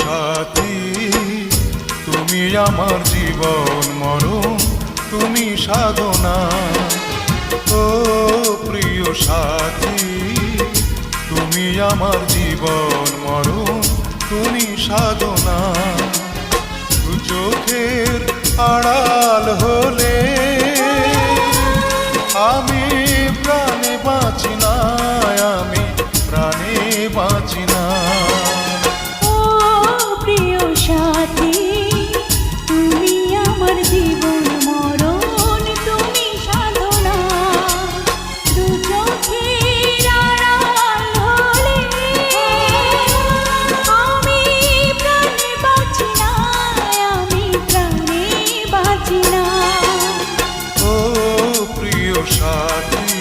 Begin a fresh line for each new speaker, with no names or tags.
সাথী, তুমি আমার জীবন মরণ, তুমি সাধনা। ও প্রিয় সাথী, তুমি আমার জীবন মরণ, তুমি সাধনা। দু চোখের আড়াল হলে আমি প্রাণে বাঁচি না আমি প্রাণে বাঁচি না